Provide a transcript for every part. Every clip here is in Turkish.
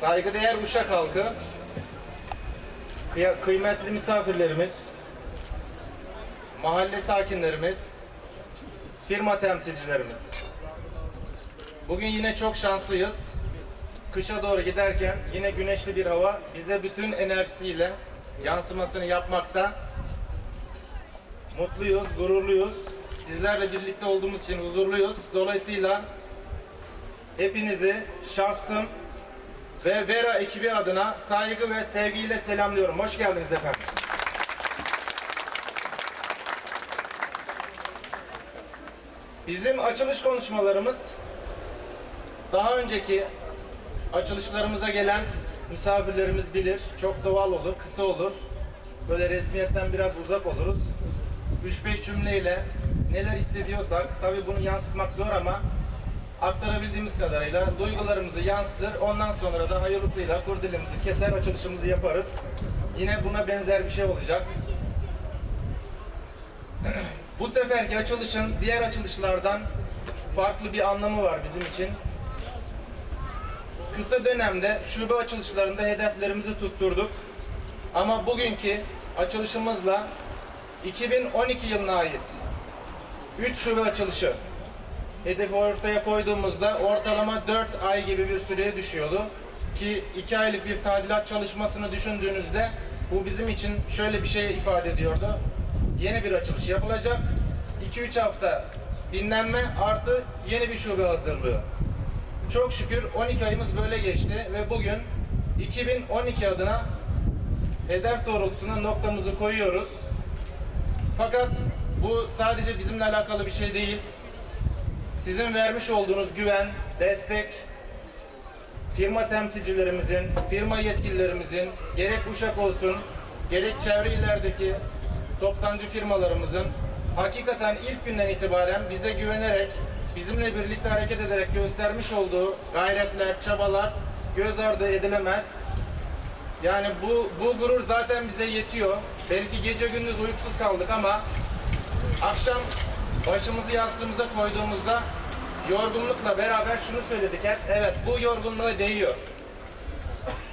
Saygıdeğer Uşak halkı, kıymetli misafirlerimiz, mahalle sakinlerimiz, firma temsilcilerimiz. Bugün yine çok şanslıyız. Kışa doğru giderken yine güneşli bir hava bize bütün enerjisiyle yansımasını yapmakta. Mutluyuz, gururluyuz. Sizlerle birlikte olduğumuz için huzurluyuz. Dolayısıyla hepinizi şahsım ve Vera ekibi adına saygı ve sevgiyle selamlıyorum. Hoş geldiniz efendim. Bizim açılış konuşmalarımız daha önceki açılışlarımıza gelen misafirlerimiz bilir. Çok doğal olur, kısa olur. Böyle resmiyetten biraz uzak oluruz. 3-5 cümleyle neler hissediyorsak, tabii bunu yansıtmak zor ama aktarabildiğimiz kadarıyla duygularımızı yansıtır. Ondan sonra da hayırlısıyla kurdilimizi keser, açılışımızı yaparız. Yine buna benzer bir şey olacak. Bu seferki açılışın diğer açılışlardan farklı bir anlamı var bizim için. Kısa dönemde şube açılışlarında hedeflerimizi tutturduk. Ama bugünkü açılışımızla 2012 yılına ait 3 şube açılışı hedefi ortaya koyduğumuzda ortalama 4 ay gibi bir süreye düşüyordu. Ki 2 aylık bir tadilat çalışmasını düşündüğünüzde bu bizim için şöyle bir şey ifade ediyordu. Yeni bir açılış yapılacak. 2-3 hafta dinlenme artı yeni bir şube hazırlığı. Çok şükür 12 ayımız böyle geçti ve bugün 2012 adına hedef doğrultusunda noktamızı koyuyoruz. Fakat bu sadece bizimle alakalı bir şey değil. Sizin vermiş olduğunuz güven, destek, firma temsilcilerimizin, firma yetkililerimizin, gerek Uşak olsun, gerek çevre illerdeki toptancı firmalarımızın hakikaten ilk günden itibaren bize güvenerek, bizimle birlikte hareket ederek göstermiş olduğu gayretler, çabalar göz ardı edilemez. Yani bu, bu gurur zaten bize yetiyor. Belki gece gündüz uykusuz kaldık ama akşam başımızı yastığımıza koyduğumuzda yorgunlukla beraber şunu söyledik hep. Evet bu yorgunluğa değiyor.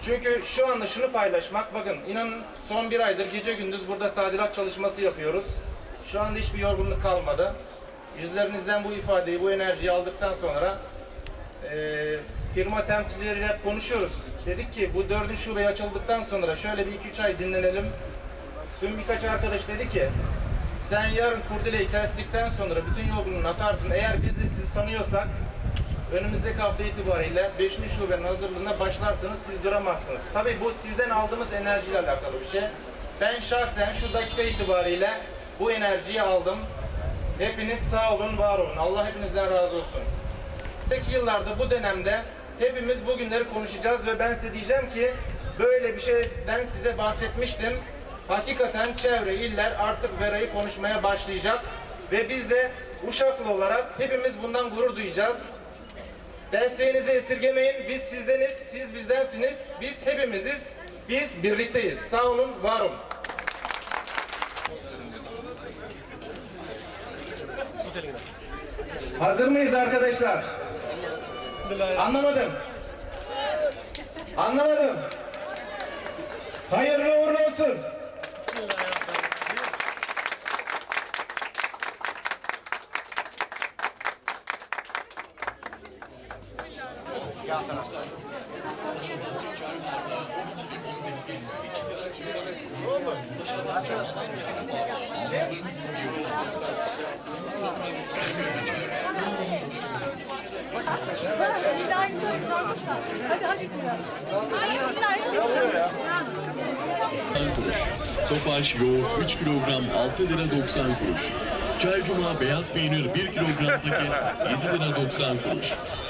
Çünkü şu anda şunu paylaşmak, bakın inanın son bir aydır gece gündüz burada tadilat çalışması yapıyoruz. Şu anda hiçbir yorgunluk kalmadı. Yüzlerinizden bu ifadeyi, bu enerjiyi aldıktan sonra eee, firma temsilcileriyle konuşuyoruz. Dedik ki bu dördüncü şube açıldıktan sonra şöyle bir iki üç ay dinlenelim. Dün birkaç arkadaş dedi ki sen yarın kurdeleyi kestikten sonra bütün yorgunluğunu atarsın. Eğer biz de sizi tanıyorsak önümüzdeki hafta itibariyle 5. şubenin hazırlığına başlarsınız siz duramazsınız. Tabii bu sizden aldığımız enerjiyle alakalı bir şey. Ben şahsen şu dakika itibariyle bu enerjiyi aldım. Hepiniz sağ olun, var olun. Allah hepinizden razı olsun. Önümüzdeki yıllarda bu dönemde hepimiz bu günleri konuşacağız ve ben size diyeceğim ki böyle bir şeyden size bahsetmiştim. Hakikaten çevre iller artık Vera'yı konuşmaya başlayacak ve biz de Uşaklı olarak hepimiz bundan gurur duyacağız. Desteğinizi esirgemeyin. Biz sizdeniz, siz bizdensiniz. Biz hepimiziz. Biz birlikteyiz. Sağ olun, var olun. Hazır mıyız arkadaşlar? Anlamadım. Anlamadım. Hayırlı uğurlu olsun. Bir daha güzel sormuşlar. Hadi hadi. Hayır, illa kuruş. Sofaş yoğurt 3 kilogram 6 lira 90 kuruş. Çay Cuma beyaz peynir 1 kilogram paket 7 lira 90 kuruş.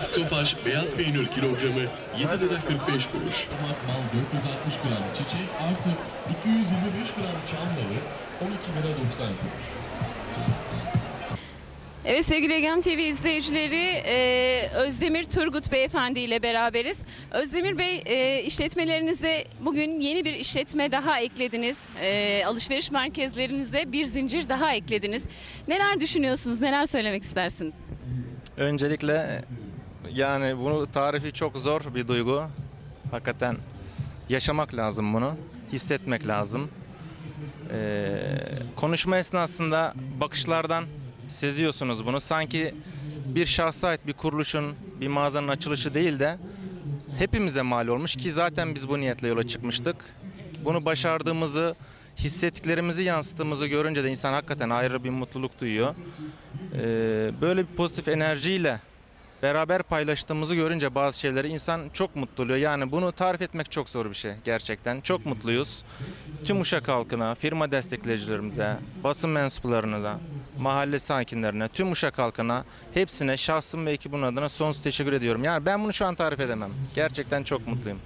Sofaş beyaz peynir kilogramı 7 lira 45 kuruş. Mal 460 gram çiçek artı 225 gram çam malı 12 lira 90 kuruş. Evet sevgili Egem TV izleyicileri e, Özdemir Turgut Beyefendi ile beraberiz. Özdemir Bey e, işletmelerinize bugün yeni bir işletme daha eklediniz. E, alışveriş merkezlerinize bir zincir daha eklediniz. Neler düşünüyorsunuz, neler söylemek istersiniz? Öncelikle yani bunu tarifi çok zor bir duygu. Hakikaten yaşamak lazım bunu. Hissetmek lazım. Ee, konuşma esnasında bakışlardan seziyorsunuz bunu. Sanki bir şahsa ait bir kuruluşun, bir mağazanın açılışı değil de hepimize mal olmuş ki zaten biz bu niyetle yola çıkmıştık. Bunu başardığımızı, hissettiklerimizi yansıttığımızı görünce de insan hakikaten ayrı bir mutluluk duyuyor. Ee, böyle bir pozitif enerjiyle beraber paylaştığımızı görünce bazı şeyleri insan çok mutlu oluyor. Yani bunu tarif etmek çok zor bir şey gerçekten. Çok mutluyuz. Tüm Uşak halkına, firma destekleyicilerimize, basın mensuplarınıza, mahalle sakinlerine, tüm Uşak halkına hepsine şahsım ve ekibim adına sonsuz teşekkür ediyorum. Yani ben bunu şu an tarif edemem. Gerçekten çok mutluyum.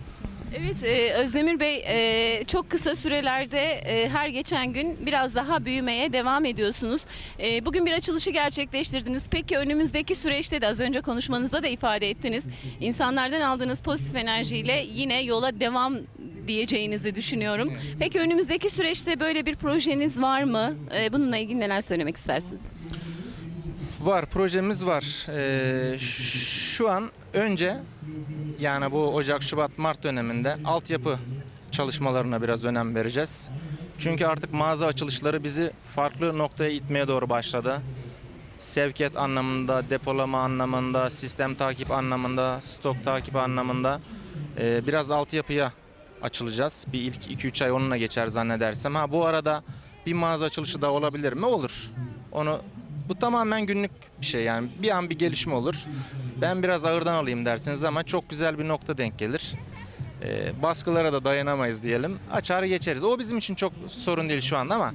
Evet e, Özdemir Bey e, çok kısa sürelerde e, her geçen gün biraz daha büyümeye devam ediyorsunuz. Bugün bir açılışı gerçekleştirdiniz. Peki önümüzdeki süreçte de az önce konuşmanızda da ifade ettiniz. İnsanlardan aldığınız pozitif enerjiyle yine yola devam diyeceğinizi düşünüyorum. Peki önümüzdeki süreçte böyle bir projeniz var mı? E, bununla ilgili neler söylemek istersiniz? Var, projemiz var. Ee, şu an önce yani bu Ocak, Şubat, Mart döneminde altyapı çalışmalarına biraz önem vereceğiz. Çünkü artık mağaza açılışları bizi farklı noktaya itmeye doğru başladı. Sevkiyat anlamında, depolama anlamında, sistem takip anlamında, stok takip anlamında ee, biraz altyapıya açılacağız. Bir ilk 2-3 ay onunla geçer zannedersem. Ha bu arada bir mağaza açılışı da olabilir mi? Olur. Onu bu tamamen günlük bir şey yani. Bir an bir gelişme olur. Ben biraz ağırdan alayım dersiniz ama çok güzel bir nokta denk gelir. Ee, baskılara da dayanamayız diyelim. Açar geçeriz. O bizim için çok sorun değil şu anda ama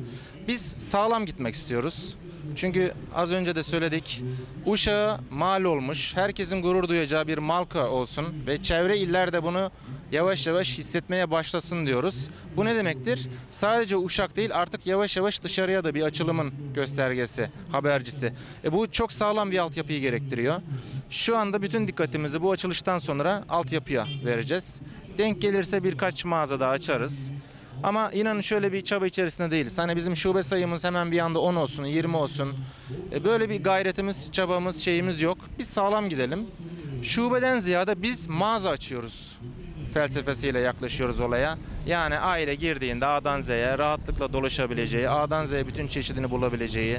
biz sağlam gitmek istiyoruz. Çünkü az önce de söyledik. Uşağı mal olmuş. Herkesin gurur duyacağı bir marka olsun ve çevre iller de bunu yavaş yavaş hissetmeye başlasın diyoruz. Bu ne demektir? Sadece Uşak değil artık yavaş yavaş dışarıya da bir açılımın göstergesi, habercisi. E bu çok sağlam bir altyapıyı gerektiriyor. Şu anda bütün dikkatimizi bu açılıştan sonra altyapıya vereceğiz. Denk gelirse birkaç mağaza daha açarız. Ama inanın şöyle bir çaba içerisinde değiliz. Hani bizim şube sayımız hemen bir anda 10 olsun, 20 olsun. E böyle bir gayretimiz, çabamız, şeyimiz yok. Biz sağlam gidelim. Şubeden ziyade biz mağaza açıyoruz felsefesiyle yaklaşıyoruz olaya. Yani aile girdiğinde A'dan Z'ye rahatlıkla dolaşabileceği, A'dan Z'ye bütün çeşidini bulabileceği,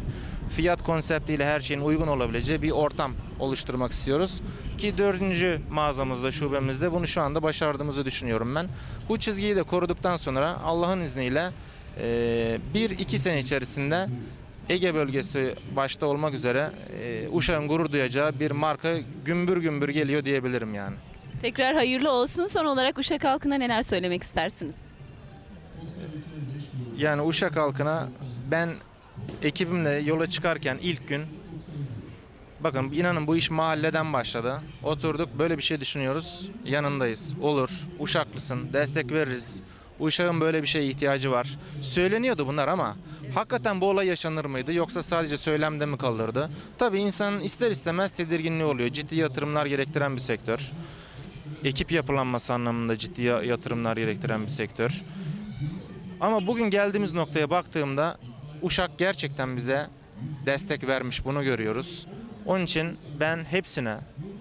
fiyat konseptiyle her şeyin uygun olabileceği bir ortam oluşturmak istiyoruz. Ki dördüncü mağazamızda, şubemizde bunu şu anda başardığımızı düşünüyorum ben. Bu çizgiyi de koruduktan sonra Allah'ın izniyle eee, bir iki sene içerisinde Ege bölgesi başta olmak üzere eee Uşak'ın gurur duyacağı bir marka gümbür gümbür geliyor diyebilirim yani. Tekrar hayırlı olsun. Son olarak Uşak halkına neler söylemek istersiniz? Yani Uşak halkına ben ekibimle yola çıkarken ilk gün bakın inanın bu iş mahalleden başladı. Oturduk böyle bir şey düşünüyoruz. Yanındayız. Olur. Uşaklısın. Destek veririz. Uşak'ın böyle bir şeye ihtiyacı var. Söyleniyordu bunlar ama hakikaten bu olay yaşanır mıydı yoksa sadece söylemde mi kalırdı? Tabii insanın ister istemez tedirginliği oluyor. Ciddi yatırımlar gerektiren bir sektör. Ekip yapılanması anlamında ciddi ya- yatırımlar gerektiren bir sektör. Ama bugün geldiğimiz noktaya baktığımda Uşak gerçekten bize destek vermiş bunu görüyoruz. Onun için ben hepsine,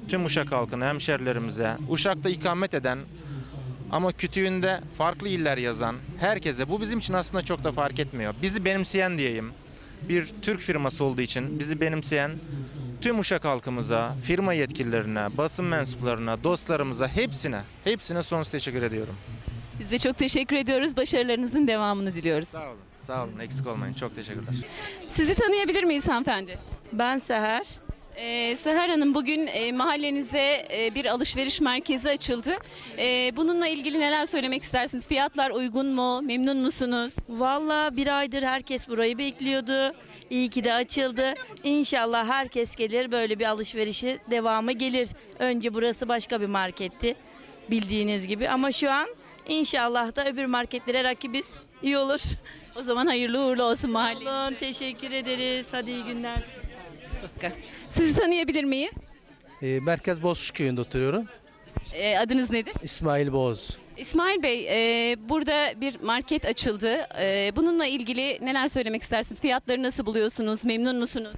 tüm Uşak halkına, hemşerilerimize, Uşak'ta ikamet eden ama kütüğünde farklı iller yazan herkese bu bizim için aslında çok da fark etmiyor. Bizi benimseyen diyeyim. Bir Türk firması olduğu için bizi benimseyen tüm Uşak halkımıza, firma yetkililerine, basın mensuplarına, dostlarımıza hepsine, hepsine sonsuz teşekkür ediyorum. Biz de çok teşekkür ediyoruz. Başarılarınızın devamını diliyoruz. Sağ olun. Sağ olun. Eksik olmayın. Çok teşekkürler. Sizi tanıyabilir miyiz hanımefendi? Ben Seher. Ee, Seher Hanım bugün e, mahallenize e, bir alışveriş merkezi açıldı. E, bununla ilgili neler söylemek istersiniz? Fiyatlar uygun mu? Memnun musunuz? Valla bir aydır herkes burayı bekliyordu. İyi ki de açıldı. İnşallah herkes gelir böyle bir alışverişi devamı gelir. Önce burası başka bir marketti bildiğiniz gibi ama şu an inşallah da öbür marketlere rakibiz. İyi olur. O zaman hayırlı uğurlu olsun mahalle. Olun teşekkür ederiz. Hadi iyi günler. Sizi tanıyabilir miyiz? Ee, Merkez Bozkuş köyünde oturuyorum. E, adınız nedir? İsmail Boz. İsmail Bey, e, burada bir market açıldı. E, bununla ilgili neler söylemek istersiniz? Fiyatları nasıl buluyorsunuz? Memnun musunuz?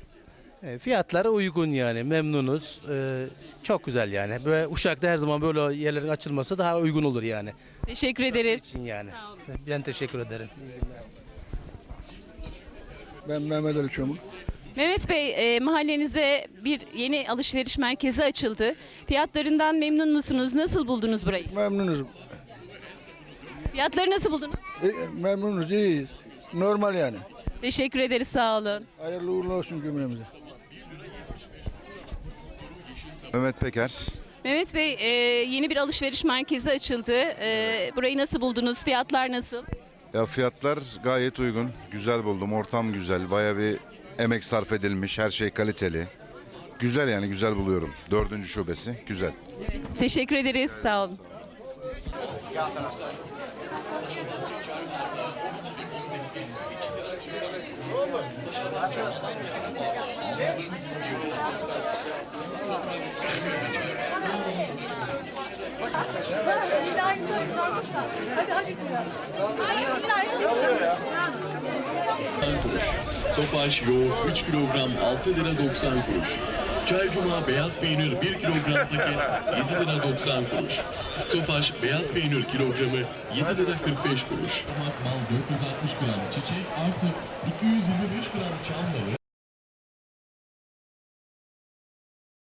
E, fiyatları uygun yani memnunuz. E, çok güzel yani. Böyle Uşak'ta her zaman böyle yerlerin açılması daha uygun olur yani. Teşekkür ederiz. için yani. Ben teşekkür ederim. Ben Mehmet Ali Çomuk. Mehmet Bey, e, mahallenizde bir yeni alışveriş merkezi açıldı. Fiyatlarından memnun musunuz? Nasıl buldunuz burayı? Memnunuz. Fiyatları nasıl buldunuz? E, memnunuz, iyiyiz. Normal yani. Teşekkür ederiz, sağ olun. Hayırlı uğurlu olsun cümlemize. Mehmet Peker. Mehmet Bey, e, yeni bir alışveriş merkezi açıldı. E, burayı nasıl buldunuz? Fiyatlar nasıl? Ya fiyatlar gayet uygun. Güzel buldum. Ortam güzel. Baya bir emek sarf edilmiş. Her şey kaliteli. Güzel yani güzel buluyorum. Dördüncü şubesi. Güzel. Teşekkür ederiz, sağ olun. Kuruş. Sofaş yoğurt 3 kilogram 6 lira 90 kuruş. Çay Cuma beyaz peynir 1 kilogram paket 7 lira 90 kuruş. Sofaş beyaz peynir kilogramı 7 lira 45 kuruş. Mal 460 gram çiçek artı 225 gram çam